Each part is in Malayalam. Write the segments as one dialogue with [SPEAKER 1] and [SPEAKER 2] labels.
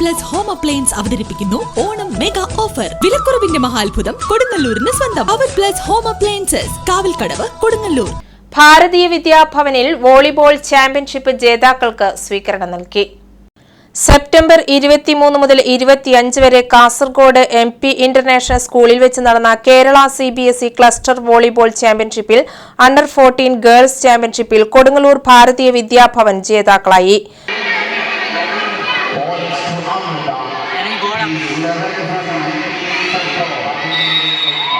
[SPEAKER 1] പ്ലസ് ഹോം അപ്ലയൻസ് അവതരിപ്പിക്കുന്നു ഓണം മെഗാ ഓഫർ വിലക്കുറവിന്റെ മഹാത്ഭുതം കൊടുങ്ങല്ലൂരിന് സ്വന്തം. അവർ plus home appliances Kavalkadavu Kodungallur.
[SPEAKER 2] Bharatiya വിദ്യാഭവനിൽ volleyball championship ജേതാക്കൾക്ക് സ്വീകരണം നൽകി. സെപ്റ്റംബർ ഇരുപത്തിമൂന്ന് മുതൽ ഇരുപത്തിയഞ്ച് വരെ കാസർഗോഡ് എം പി ഇന്റർനാഷണൽ സ്കൂളിൽ വെച്ച് നടന്ന Kerala C B S E cluster volleyball ചാമ്പ്യൻഷിപ്പിൽ അണ്ടർ ഫോർട്ടീൻ ഗേൾസ് ചാമ്പ്യൻഷിപ്പിൽ കൊടുങ്ങല്ലൂർ ഭാരതീയ വിദ്യാഭവൻ ജേതാക്കളായി.
[SPEAKER 3] Thank you.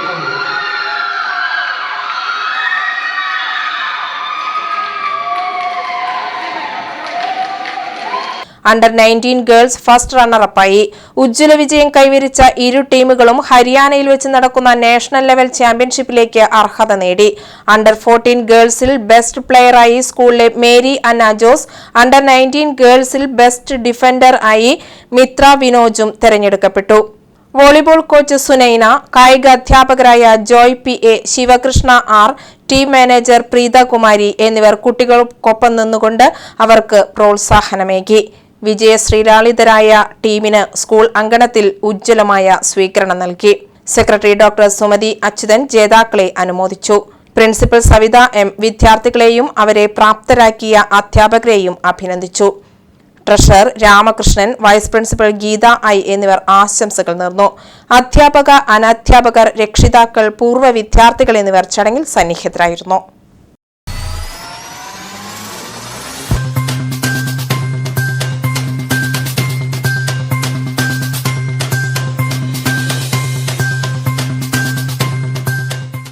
[SPEAKER 2] Under nineteen girls first റണ്ണറപ്പായി ഉജ്ജ്വല വിജയം കൈവരിച്ച ഇരു ടീമുകളും ഹരിയാനയിൽ വെച്ച് നടക്കുന്ന നാഷണൽ ലെവൽ ചാമ്പ്യൻഷിപ്പിലേക്ക് അർഹത നേടി. അണ്ടർ ഫോർട്ടീൻ ഗേൾസിൽ ബെസ്റ്റ് പ്ലെയറായി സ്കൂളിലെ Mary Anna Jose under nineteen ഗേൾസിൽ best defender ആയി മിത്ര വിനോജും തെരഞ്ഞെടുക്കപ്പെട്ടു. വോളിബോൾ കോച്ച് സുനൈന കായിക അധ്യാപകരായ Joy P A Sivakrishna R team manager Preethakumari എന്നിവർ കുട്ടികൾക്കൊപ്പം നിന്നുകൊണ്ട് അവർക്ക് പ്രോത്സാഹനമേകി. വിജയശ്രീലാളിതരായ ടീമിന് സ്കൂൾ അങ്കണത്തിൽ ഉജ്ജ്വലമായ സ്വീകരണം നൽകി. സെക്രട്ടറി ഡോക്ടർ സുമതി അച്യുതൻ ജേതാക്കളെ അനുമോദിച്ചു. പ്രിൻസിപ്പൽ സവിത എം വിദ്യാർത്ഥികളെയും അവരെ പ്രാപ്തരാക്കിയ അധ്യാപകരെയും അഭിനന്ദിച്ചു. Treasurer Ramakrishnan vice principal Geetha I എന്നിവർ ആശംസകൾ നേർന്നു. അധ്യാപക അനധ്യാപകർ രക്ഷിതാക്കൾ പൂർവ വിദ്യാർത്ഥികൾ എന്നിവർ ചടങ്ങിൽ സന്നിഹിതരായിരുന്നു.